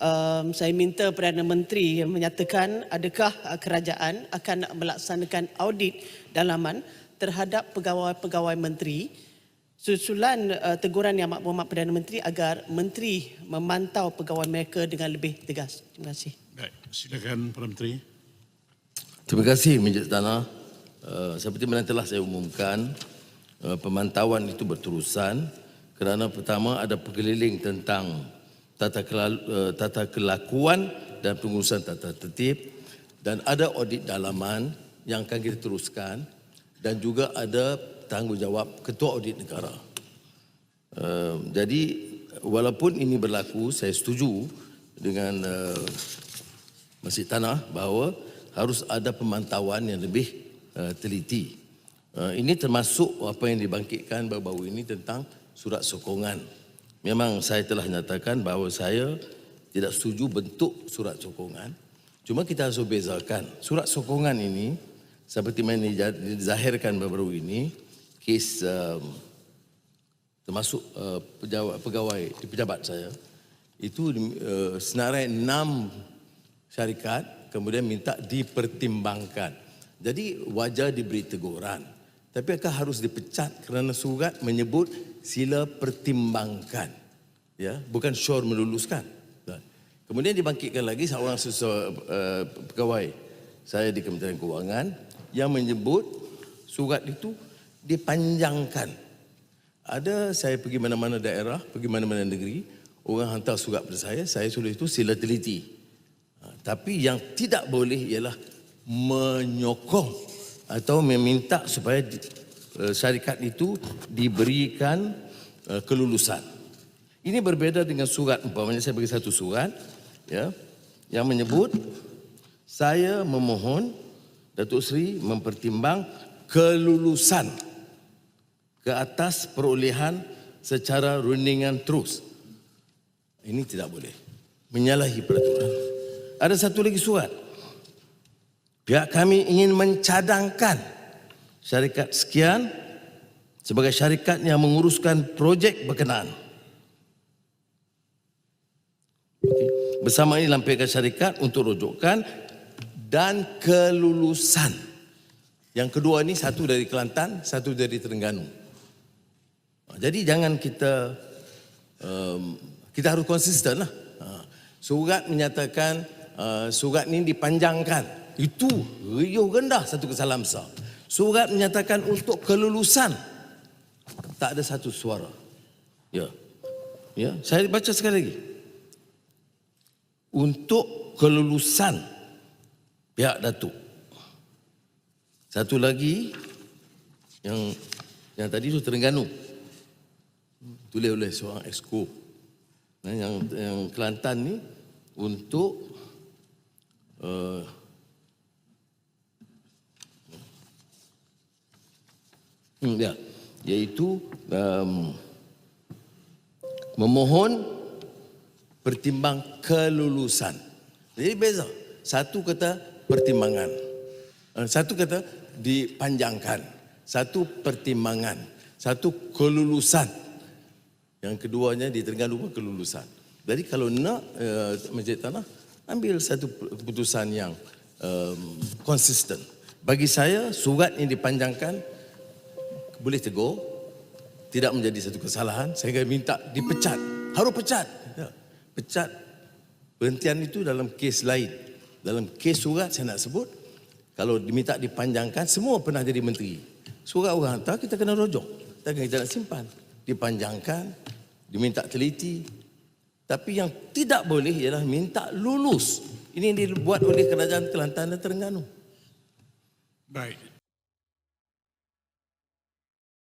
um, saya minta Perdana Menteri yang menyatakan adakah uh, kerajaan akan melaksanakan audit dalaman terhadap pegawai-pegawai menteri susulan uh, teguran yang maklumat Perdana Menteri agar menteri memantau pegawai mereka dengan lebih tegas. Terima kasih. Baik, silakan Perdana Menteri. Terima kasih Majlis Tanah. Uh, seperti mana telah saya umumkan, uh, pemantauan itu berterusan kerana pertama ada pengeliling tentang tata, kelal, uh, tata kelakuan dan pengurusan tata tertib dan ada audit dalaman yang akan kita teruskan dan juga ada tanggungjawab Ketua Audit Negara. Uh, jadi walaupun ini berlaku, saya setuju dengan uh, Masjid Tanah bahawa harus ada pemantauan yang lebih uh, teliti. Uh, ini termasuk apa yang dibangkitkan baru-baru ini tentang surat sokongan. Memang saya telah nyatakan bahawa saya tidak setuju bentuk surat sokongan. Cuma kita harus bezakan. Surat sokongan ini seperti mana dizahirkan baru-baru ini, kes um, termasuk uh, pegawai, pegawai pejabat saya, itu uh, senarai enam syarikat kemudian minta dipertimbangkan. Jadi wajar diberi teguran. Tapi akan harus dipecat kerana surat menyebut sila pertimbangkan. Ya, bukan sure meluluskan. Kemudian dibangkitkan lagi seorang uh, pegawai saya di Kementerian Keuangan yang menyebut surat itu dipanjangkan. Ada saya pergi mana-mana daerah, pergi mana-mana negeri, orang hantar surat pada saya, saya suruh itu sila teliti. Ha, Tapi yang tidak boleh ialah menyokong atau meminta supaya eh, syarikat itu diberikan eh, kelulusan. Ini berbeza dengan surat, umpamanya saya bagi satu surat ya, yang menyebut saya memohon Datuk Seri mempertimbang kelulusan ke atas perolehan secara rundingan terus. Ini tidak boleh. Menyalahi peraturan. Ada satu lagi surat. Pihak kami ingin mencadangkan syarikat sekian sebagai syarikat yang menguruskan projek berkenaan. Bersama ini lampirkan syarikat untuk rujukan dan kelulusan. Yang kedua ini satu dari Kelantan, satu dari Terengganu. Jadi jangan kita um, kita harus konsisten lah. Ha. Surat menyatakan uh, surat ini dipanjangkan. Itu riuh rendah satu kesalahan besar. Surat menyatakan untuk kelulusan. Tak ada satu suara. Ya. Ya, saya baca sekali lagi. Untuk kelulusan pihak Datuk. Satu lagi yang yang tadi itu Terengganu tulis oleh seorang exco. Nah, yang yang Kelantan ni untuk uh, hmm, ya, iaitu um, memohon pertimbang kelulusan. Jadi beza. Satu kata pertimbangan. Eh, Satu kata dipanjangkan. Satu pertimbangan. Satu kelulusan. Yang keduanya di Terengganu pun kelulusan. Jadi kalau nak uh, Masjid Tanah, ambil satu keputusan yang um, konsisten. Bagi saya, surat yang dipanjangkan boleh tegur, tidak menjadi satu kesalahan. Saya minta dipecat. Harus pecat. Ya. Pecat. Berhentian itu dalam kes lain. Dalam kes surat saya nak sebut, kalau diminta dipanjangkan, semua pernah jadi menteri. Surat orang hantar, kita kena rojok. Takkan kita nak simpan. Dipanjangkan, diminta teliti. Tapi yang tidak boleh ialah minta lulus. Ini yang dibuat oleh kerajaan Kelantan dan Terengganu. Baik,